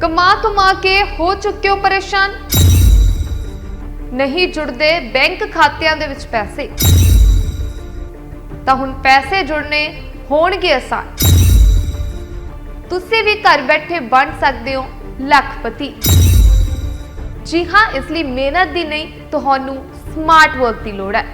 ਕਮਾ ਕਮਾ ਕੇ ਹੋ ਚੁੱਕੇ ਹੋ ਪਰੇਸ਼ਾਨ? ਨਹੀਂ ਜੁੜਦੇ ਬੈਂਕ ਖਾਤਿਆਂ ਦੇ ਵਿੱਚ ਪੈਸੇ। ਤਾਂ ਹੁਣ ਪੈਸੇ ਜੁੜਨੇ ਹੋਣਗੇ ਆਸਾਨ। ਤੁਸੀਂ ਵੀ ਘਰ ਬੈਠੇ ਬਣ ਸਕਦੇ ਹੋ, ਲੱਖਪਤੀ। ਜੀ ਹਾਂ, ਇਸ ਲਈ ਮਿਹਨਤ ਦੀ ਨਹੀਂ, ਤੁਹਾਨੂੰ ਸਮਾਰਟ ਵਰਕ ਦੀ ਲੋੜ ਹੈ।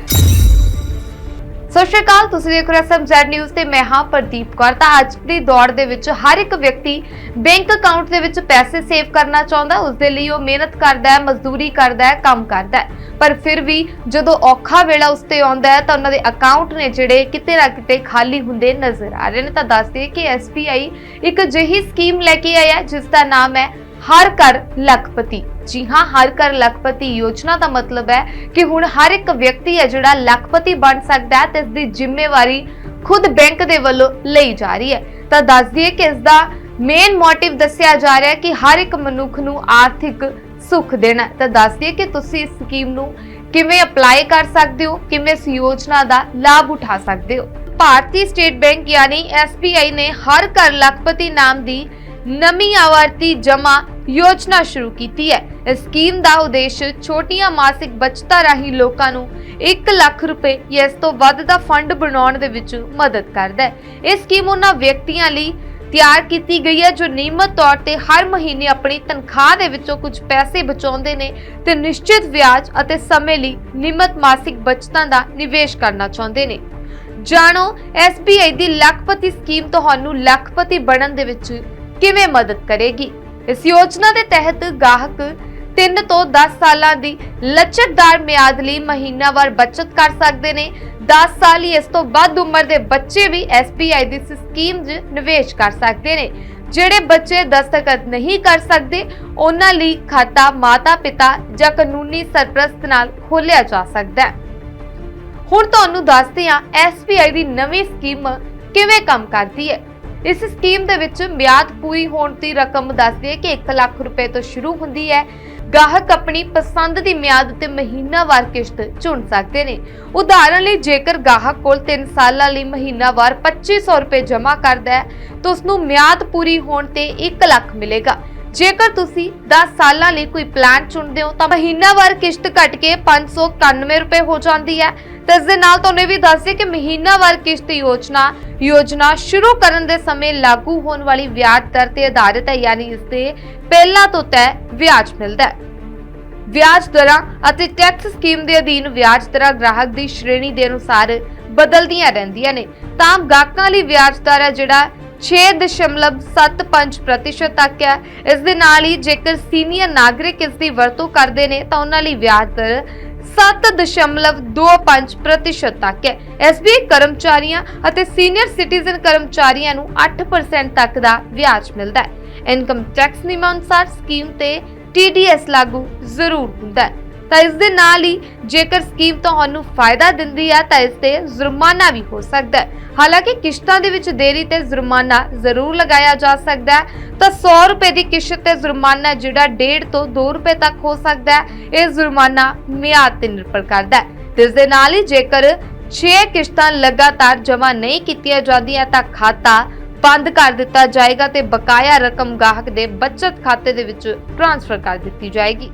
ਸਤਿ ਸ਼੍ਰੀ ਅਕਾਲ, ਤੁਸੀਂ ਦੇਖ ਰਹੇ ਹੋ ਸਮਝਰ ਨਿਊਜ਼ ਤੇ ਮੈਂ ਹਾਂ ਪ੍ਰਦੀਪ ਕੌਰ। ਤਾਂ ਅੱਜ ਦੀ ਦੌੜ ਦੇ ਵਿੱਚ ਹਰ ਇੱਕ ਵਿਅਕਤੀ ਬੈਂਕ ਅਕਾਊਂਟ ਦੇ ਵਿੱਚ ਪੈਸੇ ਸੇਵ ਕਰਨਾ ਚਾਹੁੰਦਾ, ਉਸ ਦੇ ਲਈ ਉਹ ਮਿਹਨਤ ਕਰਦਾ ਹੈ, ਮਜ਼ਦੂਰੀ ਕਰਦਾ ਹੈ, ਕੰਮ ਕਰਦਾ ਹੈ। ਪਰ ਫਿਰ ਵੀ ਜਦੋਂ ਔਖਾ ਵੇਲਾ ਉਸ ਤੇ ਆਉਂਦਾ ਹੈ, ਤਾਂ ਉਹਨਾਂ ਦੇ ਅਕਾਊਂਟ ਨੇ ਜਿਹੜੇ ਕਿਤੇ ਨਾ ਕਿਤੇ ਖਾਲੀ ਹੁੰਦੇ ਨਜ਼ਰ ਆ ਰਹੇ ਨੇ। ਤਾਂ ਦੱਸ ਦਈਏ ਕਿ SBI ਇੱਕ ਅਜਿਹੀ ਸਕੀਮ ਲੈ ਕੇ ਆਇਆ ਜਿਸ ਦਾ ਨਾਮ ਹੈ ਹਰ ਘਰ ਲੱਖਪਤੀ। ਜੀ ਹਾਂ, ਹਰ ਘਰ ਲੱਖਪਤੀ ਯੋਜਨਾ ਦਾ ਮਤਲਬ ਹੈ ਕਿ ਹੁਣ ਹਰ ਇੱਕ ਵਿਅਕਤੀ ਹੈ ਜਿਹੜਾ ਲੱਖਪਤੀ ਬਣ ਸਕਦਾ ਹੈ ਤੇ ਇਸ ਦੀ ਜ਼ਿੰਮੇਵਾਰੀ ਖੁਦ ਬੈਂਕ ਦੇ ਵੱਲੋਂ ਲਈ ਜਾ ਰਹੀ ਹੈ। ਤਾਂ ਦੱਸ ਦਈਏ ਕਿ ਇਸ ਦਾ ਮੇਨ ਮੋਟਿਵ ਦੱਸਿਆ ਜਾ ਰਿਹਾ ਹੈ ਕਿ ਹਰ ਇੱਕ ਮਨੁੱਖ ਨੂੰ ਆਰਥਿਕ ਸੁੱਖ ਦੇਣਾ ਤਾਂ ਦੱਸ ਦਈਏ ਕਿ ਤੁਸੀਂ ਇਸ ਸਕੀਮ ਨੂੰ ਕਿਵੇਂ ਅਪਲਾਈ ਕਰ ਸਕਦੇ ਹੋ, ਕਿਵੇਂ ਇਸ ਯੋਜਨਾ ਦਾ ਲਾਭ ਉਠਾ ਸਕਦੇ ਹੋ? ਭਾਰਤੀ ਸਟੇਟ ਬੈਂਕ ਯਾਨੀ SBI ਨੇ ਹਰ ਘਰ ਲੱਖਪਤੀ ਨਾਮ ਦੀ ਨਵੀਂ ਆਵਰਤੀ ਜਮਾ ਯੋਜਨਾ ਸ਼ੁਰੂ ਕੀਤੀ ਹੈ। ਇਸ ਸਕੀਮ ਦਾ ਉਦੇਸ਼ ਛੋਟੀਆਂ ਮਾਸਿਕ ਬਚਤਾਂ ਰਾਹੀਂ ਲੋਕਾਂ ਨੂੰ 1 ਲੱਖ ਰੁਪਏ ਜਾਂ ਇਸ ਤੋਂ ਵੱਧ ਦਾ ਫੰਡ ਬਣਾਉਣ ਦੇ ਵਿੱਚ ਮਦਦ ਕਰਦਾ ਹੈ। ਇਹ ਸਕੀਮ ਉਹਨਾਂ ਵਿਅਕਤੀਆਂ ਲਈ ਤਿਆਰ ਕੀਤੀ ਗਈ ਹੈ, ਜੋ ਨਿਯਮਤ ਤੌਰ ਤੇ ਹਰ ਮਹੀਨੇ ਆਪਣੀ ਤਨਖਾਹ ਦੇ ਵਿੱਚੋਂ ਕੁਝ ਪੈਸੇ ਬਚਾਉਂਦੇ ਨੇ ਤੇ ਨਿਸ਼ਚਿਤ ਵਿਆਜ ਅਤੇ ਸਮੇਂ ਲਈ ਨਿਯਮਤ ਮਾਸਿਕ ਬਚਤਾਂ ਦਾ ਨਿਵੇਸ਼ ਕਰਨਾ ਚਾਹੁੰਦੇ ਨੇ। ਜਾਣੋ SBI ਦੀ ਲੱਖਪਤੀ ਸਕੀਮ ਤੁਹਾਨੂੰ ਲੱਖਪਤੀ ਬਣਨ ਦੇ ਵਿੱਚ ਕਿਵੇਂ ਮਦਦ ਕਰੇਗੀ? ਇਸ ਯੋਜਨਾ ਦੇ ਤਹਿਤ ਗਾਹਕ 3 ਤੋਂ 10 ਸਾਲਾਂ ਦੀ ਲਚਕਦਾਰ ਮਿਆਦ ਲਈ ਮਹੀਨਾਵਾਰ ਬਚਤ ਕਰ ਸਕਦੇ ਨੇ। 10 ਸਾਲ ਜਾਂ ਇਸ ਤੋਂ ਵੱਧ ਉਮਰ ਦੇ ਬੱਚੇ ਵੀ SBI ਦੀ ਸਕੀਮ 'ਚ ਨਿਵੇਸ਼ ਕਰ ਸਕਦੇ ਨੇ। ਜਿਹੜੇ ਬੱਚੇ ਦਸਤਖਤ ਨਹੀਂ ਕਰ ਸਕਦੇ, ਉਹਨਾਂ ਲਈ ਖਾਤਾ ਮਾਤਾ-ਪਿਤਾ ਜਾਂ ਕਾਨੂੰਨੀ ਸਰਪ੍ਰਸਤ ਨਾਲ ਖੋਲ੍ਹਿਆ ਜਾ ਸਕਦਾ ਹੈ। ਹੁਣ ਤੁਹਾਨੂੰ ਦੱਸਦੇ ਹਾਂ SBI ਦੀ ਨਵੀਂ ਸਕੀਮ ਕਿਵੇਂ ਕੰਮ ਕਰਦੀ ਹੈ। ਇਸ ਸਕੀਮ ਦੇ ਵਿੱਚ ਮਿਆਦ ਪੂਰੀ ਹੋਣ ਦੀ ਰਕਮ ਦੱਸਦੀ ਹੈ ਕਿ 1 ਲੱਖ ਰੁਪਏ ਤੋਂ ਸ਼ੁਰੂ ਹੁੰਦੀ ਹੈ। ਗਾਹਕ ਆਪਣੀ ਪਸੰਦ ਦੀ ਮਿਆਦ ਤੇ ਮਹੀਨਾਵਾਰ ਕਿਸ਼ਤ ਚੁਣ ਸਕਦੇ ਨੇ। ਉਦਾਹਰਨ ਲਈ, ਜੇਕਰ ਗਾਹਕ ਕੋਲ 3 ਸਾਲਾਂ ਲਈ ਮਹੀਨਾਵਾਰ 2500 ਰੁਪਏ ਜਮ੍ਹਾਂ ਕਰਦਾ ਹੈ, ਤਾਂ ਉਸ ਨੂੰ ਮਿਆਦ ਪੂਰੀ ਹੋਣ ਤੇ 1 ਲੱਖ ਮਿਲੇਗਾ। ਜੇਕਰ ਤੁਸੀਂ 10 ਸਾਲਾਂ ਲਈ ਕੋਈ ਪਲਾਨ ਚੁਣਦੇ ਹੋ, ਤਾਂ ਮਹੀਨਾਵਾਰ ਕਿਸ਼ਤ ਘਟ ਕੇ 591 ਰੁਪਏ ਹੋ ਜਾਂਦੀ ਹੈ। ਤੇ ਇਸ ਦੇ ਨਾਲ ਤੁਹਾਨੂੰ ਵੀ ਦੱਸ ਦਈਏ ਕਿ ਮਹੀਨਾਵਾਰ ਕਿਸ਼ਤ ਯੋਜਨਾ ਯੋਜਨਾ ਸ਼ੁਰੂ ਕਰਨ ਦੇ ਸਮੇਂ ਲਾਗੂ ਹੋਣ ਵਾਲੀ ਵਿਆਜ ਦਰ ਤੇ ਆਧਾਰਿਤ ਹੈ, ਯਾਨੀ ਇਸ ਤੇ ਪਹਿਲਾਂ ਤੋਂ ਤੈਅ ਵਿਆਜ ਮਿਲਦਾ ਹੈ। ਵਿਆਜ ਦਰਾਂ ਅਤੇ ਟੈਕਸ ਸਕੀਮ ਦੇ ਅਧੀਨ ਵਿਆਜ ਦਰਾਂ ਗ੍ਰਾਹਕ ਦੀ ਸ਼੍ਰੇਣੀ ਦੇ ਅਨੁਸਾਰ ਬਦਲਦੀਆਂ ਰਹਿੰਦੀਆਂ ਨੇ। ਤਾਂ ਗਾਹਕਾਂ ਲਈ ਵਿਆਜ ਦਰ ਹੈ ਜਿਹੜਾ 6.75% ਤੱਕ ਹੈ। ਇਸ ਦੇ ਨਾਲ ਹੀ ਜੇਕਰ ਸੀਨੀਅਰ ਨਾਗਰਿਕ ਇਸ ਦੀ ਵਰਤੋਂ ਕਰਦੇ ਨੇ, ਤਾਂ ਉਹਨਾਂ ਲਈ ਵਿਆਜ ਦਰ 7.25% ਤੱਕ ਹੈ। SBI ਕਰਮਚਾਰੀਆਂ ਅਤੇ ਸੀਨੀਅਰ ਸਿਟੀਜ਼ਨ ਕਰਮਚਾਰੀਆਂ ਨੂੰ 8% ਤੱਕ ਦਾ ਵਿਆਜ ਮਿਲਦਾ ਹੈ। ਇਨਕਮ ਟੈਕਸ ਨਿਯਮਾਂ ਅਨੁਸਾਰ ਸਕੀਮ ਤੇ TDS ਲਾਗੂ ਜ਼ਰੂਰ ਹੁੰਦਾ ਹੈ। ਤਾਂ ਇਸ ਦੇ ਨਾਲ ਹੀ ਜੇਕਰ ਸਕੀਮ ਤੁਹਾਨੂੰ ਫਾਇਦਾ ਦਿੰਦੀ ਹੈ ਤਾਂ ਇਸ ਤੇ ਜੁਰਮਾਨਾ ਵੀ ਹੋ ਸਕਦਾ ਹੈ। ਹਾਲਾਂਕਿ ਕਿਸ਼ਤਾਂ ਦੇ ਵਿੱਚ ਦੇਰੀ ਤੇ ਜੁਰਮਾਨਾ ਜ਼ਰੂਰ ਲਗਾਇਆ ਜਾ ਸਕਦਾ ਹੈ। ਤਾਂ 100 ਰੁਪਏ ਦੀ ਕਿਸ਼ਤ ਤੇ ਜੁਰਮਾਨਾ ਜਿਹੜਾ 1.5 ਤੋਂ 2 ਰੁਪਏ ਤੱਕ ਹੋ ਸਕਦਾ ਹੈ। ਇਹ ਜੁਰਮਾਨਾ ਮਿਆਦ ਤੇ ਨਿਰਭਰ ਕਰਦਾ ਹੈ। ਤੇ ਇਸ ਦੇ ਨਾਲ ਹੀ ਜੇਕਰ 6 ਕਿਸ਼ਤਾਂ ਲਗਾਤਾਰ ਜਮ੍ਹਾਂ ਨਹੀਂ ਕੀਤੀਆਂ ਜਾਂਦੀਆਂ, ਤਾਂ ਖਾਤਾ ਬੰਦ ਕਰ ਦਿੱਤਾ ਜਾਏਗਾ ਤੇ ਬਕਾਇਆ ਰਕਮ ਗਾਹਕ ਦੇ ਬਚਤ ਖਾਤੇ ਦੇ ਵਿੱਚ ਟ੍ਰਾਂਸਫਰ ਕਰ ਦਿੱਤੀ ਜਾਏਗੀ।